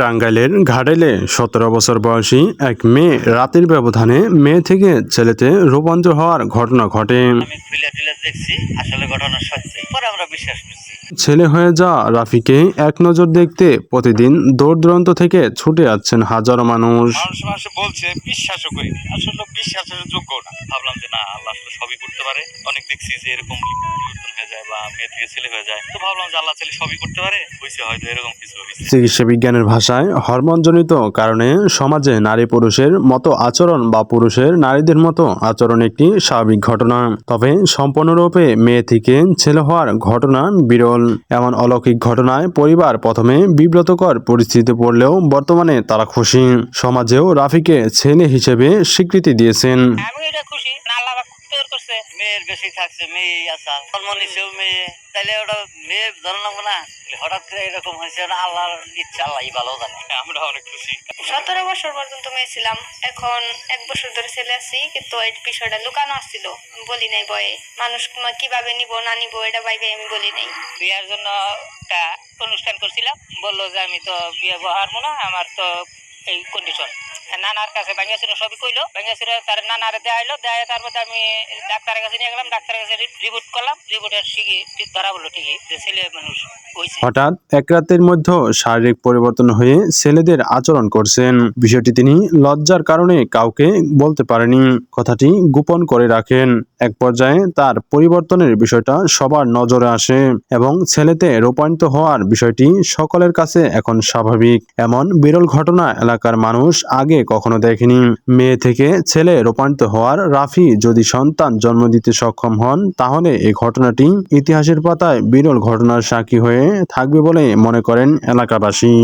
টাঙ্গাইলের ঘাটাইলে সতেরো বছর বয়সী এক মেয়ে রাতের ব্যবধানে মেয়ে থেকে ছেলেতে রূপান্তর হওয়ার ঘটনা ঘটে। ছেলে হয়ে যা রাফিকে এক নজর দেখতে প্রতিদিন দূর দূরান্ত থেকে ছুটে আসছেন হাজারো মানুষ। বলছে বিশ্বাসও করিনি আসলে বিশ্বাসের যোগ্য না। ভাবলাম যে না আল্লাহ সবই করতে পারে। অনেক দেখছি যে এরকম যায় বা মেয়ে থেকে ছেলে হয়ে যায় তো ভাবলাম যে আল্লাহ ছেলে সবই করতে পারে হয়েছে হয়তো এরকম কিছু চিকিৎসা বিজ্ঞানের ভাষায় হরমোনজনিত কারণে সমাজে নারী পুরুষের মতো আচরণ বা পুরুষের নারীদের মতো আচরণ একটি স্বাভাবিক ঘটনা। তবে সম্পূর্ণরূপে মেয়ে থেকে ছেলে হওয়ার ঘটনা বিরল। এমন অলৌকিক ঘটনায় পরিবার প্রথমে বিব্রতকর পরিস্থিতিতে পড়লেও বর্তমানে তারা খুশি। সমাজেও রাফিকে ছেলে হিসেবে স্বীকৃতি দিয়েছেন। আমি এটা খুশি না আল্লাহ পাক তৈরি করছে মেয়ের বেশি থাকছে মেয়ে আসা জন্ম নিছেও মেয়ে। তাহলে ওটা মেয়ে ধরে লাগবো না? হঠাৎ করে এরকম হয়েছে আল্লাহর ইচ্ছা আল্লাহ ভালো জানে। আমরা অনেক খুশি। সতেরো বছর পর্যন্ত মেয়ে ছিলাম। এখন এক বছর ধরে ছেলে আছি কিন্তু এই বিষয়টা লুকানো আসছিল বলি নাই বয়ে মানুষ কীভাবে নিব না নিব এটা ভাইবে আমি বলি নাই। বিয়ার জন্য একটা অনুষ্ঠান করছিলাম। বলল যে আমি তো বিয়ে হারবো না আমার তো এই কন্ডিশন নানার কাছে বাঙ্গাসুরা সবই কইলো বাঙ্গাসুরা তার নানার দেখাইলো দেখাই তারপরে আমি ডাক্তারের কাছে নিয়ে গেলাম, ডাক্তারের কাছে রিপোর্ট করলাম রিপোর্টের ঠিকই ঠিক ধরা বলল ঠিকই যে ছেলে মানুষ হঠাৎ এক রাতের মধ্যে শারীরিক পরিবর্তন হয়ে ছেলেদের আচরণ করছেন। বিষয়টি তিনি লজ্জার কারণে কাউকে বলতে পারেনি। কথাটি গোপন করে রাখেন। এক পর্যায়ে তার পরিবর্তনের বিষয়টা সবার নজরে আসে এবং ছেলেতে রূপান্তরিত হওয়ার বিষয়টি সকলের কাছে এখন স্বাভাবিক। এমন বিরল ঘটনা এলাকার মানুষ আগে কখনো দেখেনি। মেয়ে থেকে ছেলে রূপান্তরিত হওয়ার রাফি যদি সন্তান জন্ম দিতে সক্ষম হন, তাহলে এই ঘটনাটি ইতিহাসের পাতায় বিরল ঘটনার সাক্ষী হয়ে থাকবে বলে মনে করেন এলাকাবাসী।